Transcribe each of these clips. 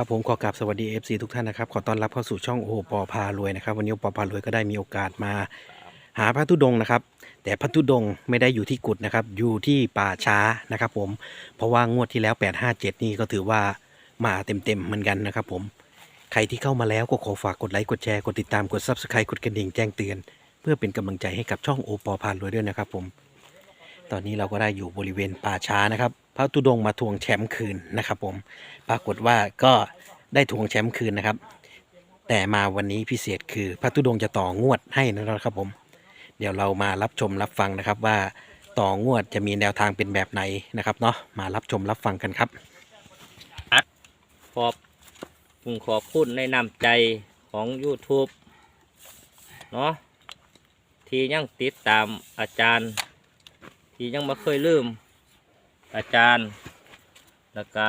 ครับผมขอกราบสวัสดี FC ทุกท่านนะครับ ขอต้อนรับเข้าสู่ช่องโอปอพารวยนะครับ วันนี้โอปอพารวยก็ได้มีโอกาสมาหาพระธุดงค์นะครับ แต่พระธุดงค์ไม่ได้อยู่ที่กุฏนะครับ อยู่ที่ป่าช้านะครับ ผม เพราะว่างวดที่แล้ว 857 นี่ก็ถือว่ามาเต็มๆเหมือนกันนะครับ ผม ใครที่เข้ามาแล้วก็ขอฝากกดไลค์ กดแชร์ กดติดตาม กด Subscribe กดกระดิ่งแจ้งเตือน เพื่อเป็นกำลังใจให้กับช่องโอปอพารวยด้วยนะครับ ผม ตอนนี้เราก็ได้อยู่บริเวณป่าช้านะครับ พระธุดงมาทวงแชมป์คืนนะครับผมปรากฏว่าก็ได้ทวงแชมป์คืนนะครับ แต่มาวันนี้พิเศษคือพระธุดงจะต่องวดให้นะครับผม เดี๋ยวเรามารับชมรับฟังนะครับว่าต่องวดจะมีแนวทางเป็นแบบไหนนะครับเนาะมารับชมรับฟังกันครับอัดขอบคุณขอบคุณในนำใจของ YouTube เนาะที่ยังติดตามอาจารย์ ที่ยังไม่เคยลืม อาจารย์ แล้วก็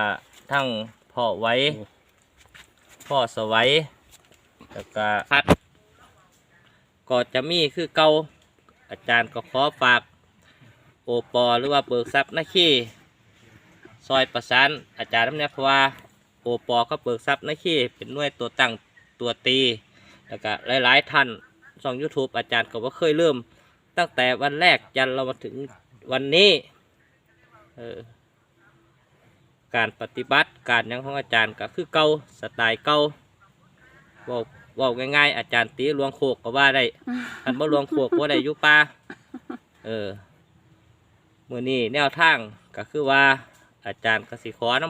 ทั้งพ่อไว้ พ่อสวัยแล้วก็พัดก็จะมีคือเก่าอาจารย์ก็ขอฝากโอปอหรือว่าเบิกทรัพย์นาคีซอยประสานอาจารย์น้ำเนี่ยเพราะว่าโอปอก็เปิดซับนะขี้เป็นหน่วยตัวตั้งตัวตี แล้วก็หลาย ๆ ท่านช่อง YouTube อาจารย์ก็ว่าเคยเริ่ม ตั้งแต่วันแรกยันเรามาถึง วันนี้เออการปฏิบัติการหยังของอาจารย์ก็คือเก่าสไตล์เก่าเว่าเว่าง่ายๆอาจารย์ตีลวงโคกก็ว่าได้อันบ่ลวงโคกว่าได้อยุป่าเออมือนี้แนวทางก็คือว่าอาจารย์กสิขอน้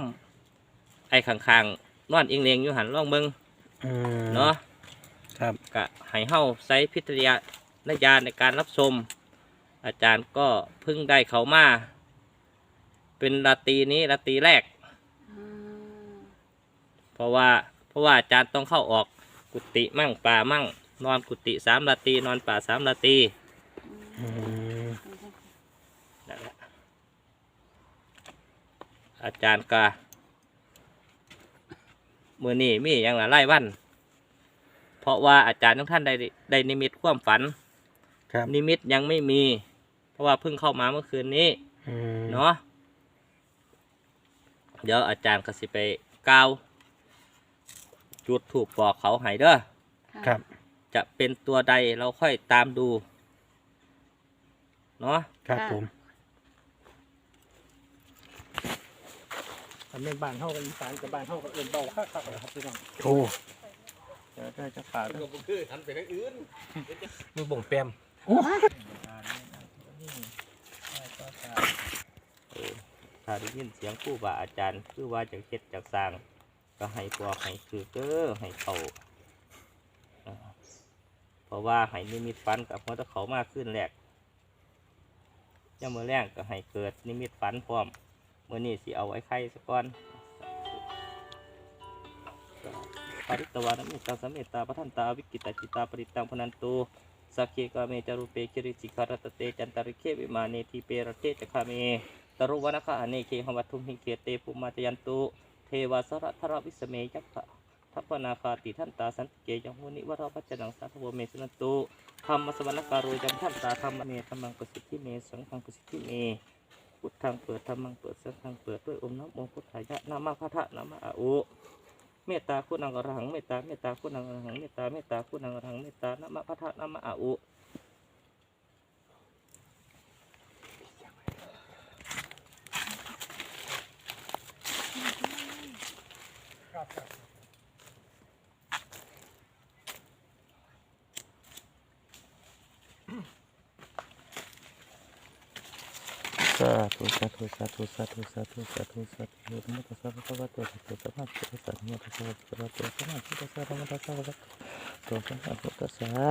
ำไอ้ข้างๆนอนอิงเลงอยู่หันล่องเบิงอืมเนาะครับกะให้เฮาใช้พิจารณญาณในการรับชม อาจารย์ก็เพิ่งได้เขามา เป็นราตรีนี้ราตรีแรก เพราะว่าเพราะว่าอาจารย์ต้องเข้าออกกุฏิมั่งป่ามั่ง นอนกุฏิสามราตรีนอนป่าสามราตรีอืมนั่นแหละอาจารย์ก็มือนี้มีอย่างละไล่วัน เพราะว่าอาจารย์ทุกท่านได้ได้นิมิตความฝันครับนิมิตยังไม่มีเพ ราะว่าเพิ่งเข้ามาเมื่อคืนนี้อืมเนาะเดี๋ยวอาจารย์ก็สิไปกล่าว จุดถูกบอกเขาให้เด้อครับ จะเป็นตัวใดเราค่อยตามดู เนาะครับผม ทำเป็นบ้านเฮากับอีสานกับบ้านเฮากับเอิ้นเบาคักๆเลยครับพี่น้องโอ้เดี๋ยวได้จะขาดก็บ่คือหันไปทางอื่นมือบ่งแปม ถ้าได้ยินเสียงผู้บาอาจารย์ คือว่าจากเฮ็ดจากสร้าง ก็ให้บอกให้คือเก้อให้เขาอ่าเพราะว่าให้นิมิตฝันกับหัวตะเขามากขึ้นแรกย่ามมือแรงก็ให้เกิดนิมิตฝันพร้อมเมื่อนี้สิเอาไว้ไข่สะก่อนปาริตวานมิตาสมเมตตาปะทันตาวิกิตาจิตาปริตังพนันตุสักเคกาเมจารุเปกิริสิการตเตจันตาริเควิมาเนทีเปรเตจคาเม ตรุวนาคะอเนเคหวัตถุมหิเกเตปุมาตยันตุ เทวาสระทรวิสเมยักขะทัพนาคาติท่านตาสันติเกยังหุนิวราพัจนังสาธวเมสนันตุธรรมสวรรการุยังท่านตาธรรมเมธรรมังประสิทธิเมสังฆังประสิทธิเมพุทธังเปิดธรรมังเปิดสังฆังเปิดด้วยองค์น้ำองค์พุทธายะนามาพระทะนามาอาอุเมตตาคุณังอระหังเมตตาเมตตาคุณังอระหังเมตตาเมตตาคุณังอระหังเมตตานามาพระทะนามาอาอุ ธุสาธุสาธุสาธุสาธุสาธุสาธุธรรมะตัสสะภะคะวะโตอะระหะโตสัมมาสัมพุทธัสสะนะโมตัสสะภะคะวะโตอะระหะโตสัมมาสัมพุทธัสสะนะโมตัสสะภะคะวะโตสัมมาสัมพุทธัสสะ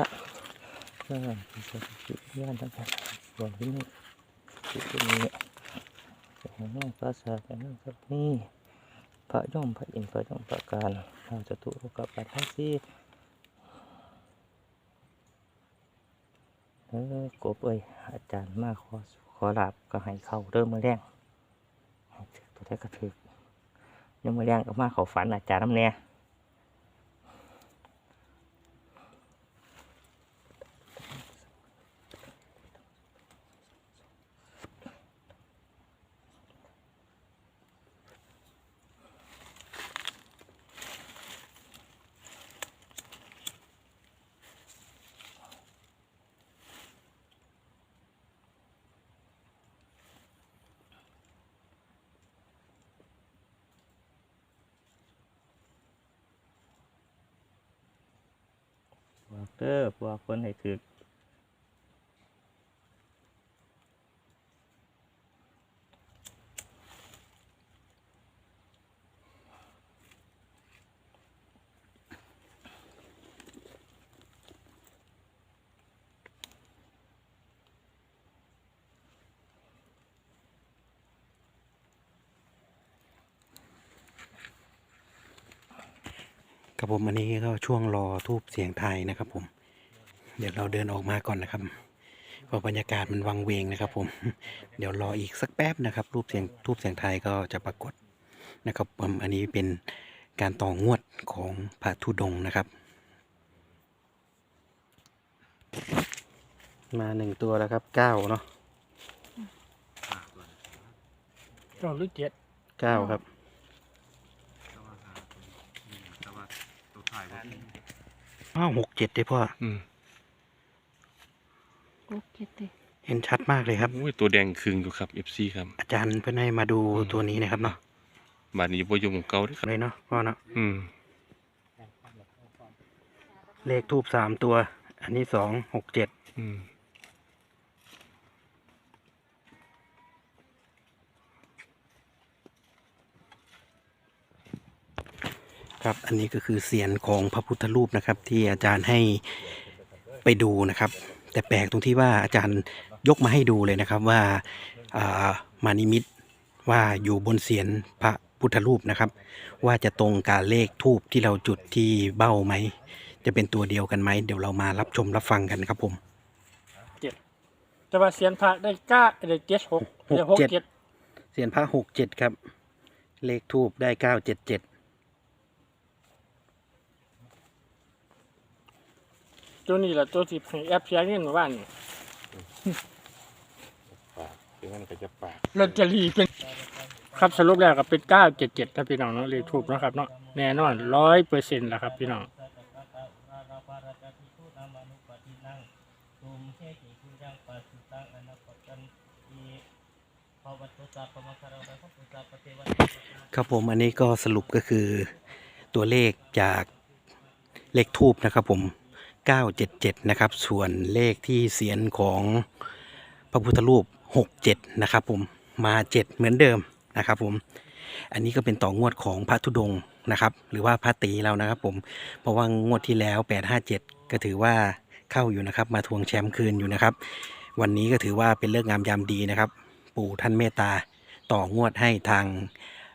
สาธุสาธุจิตวิญญาณทั้งหลายส่วนที่นี่จิตที่นี้จะให้น้องภาษาแก่น้องสักนี้พระย่อมพระอินทร์พระย่อมพระการเราจะตุโลกปัตทั้งสี่เออกบเอ้ยอาจารย์มาขอ ขอลาบก็ให้เข้าเริ่มมือแรงตัวแท้ก็ถือยังมือแรงก็มาเขาฝันอาจารย์น้ำแน่ เด้อบอกคนให้ถึก ครับผมอันนี้ก็ช่วงรอทูบเสียงไทายนะครับผม เดี๋ยวเราเดินออกมาก่อนนะครับเพราะบรรยากาศมันวังเวงนะครับ ผม เดี๋ยวรออีกสักแป๊บนะครับ รูปเสียงทูบเสียงไทายก็จะปรากฏนะครับผมอันนี้เป็นการต่องวดของพระธุดงค์นะครับ มาหนึ่งตัวแล้วครับเก้าเนาะเก้าหรือเจ็ดเก้าครับ อ้าวหกเจ็ดได้พ่ออืมโอเคเตเห็นชัดมากเลยครับโอ้ยตัวแดงคึงอยู่ครับ FC ครับ อาจารย์เพื่อนให้มาดูตัวนี้นะครับเนาะบาดนี้บ่อยู่หมู่เก่าเด้อครับเลยเนาะพ่อเนาะอืมเลขทูบสามตัว อันนี้สองหกเจ็ดอืม ครับอันนี้ก็คือเสียนของพระพุทธรูปนะครับ ที่อาจารย์ให้ไปดูนะครับ แต่แปลกตรงที่ว่าอาจารย์ยกมาให้ดูเลยนะครับว่าอ่ามานิมิตว่าอยู่บนเสียนพระพุทธรูปนะครับ ว่าจะตรงกับเลขทูบที่เราจุดที่เบ้าไหม จะเป็นตัวเดียวกันไหม เดี๋ยวเรามารับชมรับฟังกันครับผมแต่ว่าเสียนพระได้เก้าได้เจ็ดหกหกได้หกเจ็ดเจ็ดเสียนพระหกเจ็ดครับ เลขทูบได้เก้าเจ็ดเจ็ด ตัวนี้แหละตัวที่ให้แอปเสียเงินเมื่อวานนี่คือมันก็จะปากลอตเตอรี่เป็น ครับสรุปแล้วก็เป็นเก้าเจ็ดเจ็ดนะพี่น้องเนาะเลขถูกนาะครับเนาะแน่นอนร้อยเปอร์เซ็นต์แล้วครับพี่น้อง ครับผมอันนี้ก็สรุปก็คือตัวเลขจากเลขทูบนะครับผม 977 นะครับ ส่วนเลขที่เสียนของพระพุทธรูป 67 นะครับผม มา 7 เหมือนเดิมนะครับผม อันนี้ก็เป็นต่องวดของพระธุดงค์นะครับ หรือว่าพระตีเรานะครับผม เพราะว่างวดที่แล้ว 857 ก็ถือว่าเข้าอยู่นะครับ มาทวงแชมป์คืนอยู่นะครับ วันนี้ก็ถือว่าเป็นเลิกงามยามดีนะครับ ปู่ท่านเมตตาต่องวดให้ทาง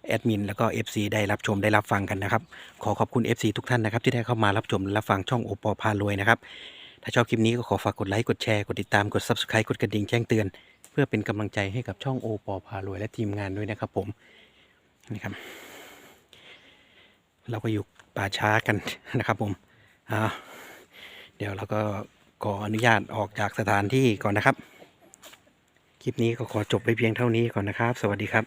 แอดมินแล้วก็ FC ได้รับชมได้รับฟังกันนะครับ ขอขอบคุณ FC ทุกท่านนะครับ ที่ได้เข้ามารับชมและรับฟังช่องโอปอพารวยนะครับ ถ้าชอบคลิปนี้ก็ขอฝากกดไลค์กดแชร์กดติดตามกด Subscribe กดกระดิ่งแจ้งเตือน เพื่อเป็นกำลังใจให้กับช่องโอปอพารวยและทีมงานด้วยนะครับ ผมนี่ครับ เราก็อยู่ป่าช้ากันนะครับ ผมอ่าเดี๋ยวเราก็ขออนุญาตออกจากสถานที่ก่อนนะครับ คลิปนี้ก็ขอจบไปเพียงเท่านี้ก่อนนะครับ สวัสดีครับ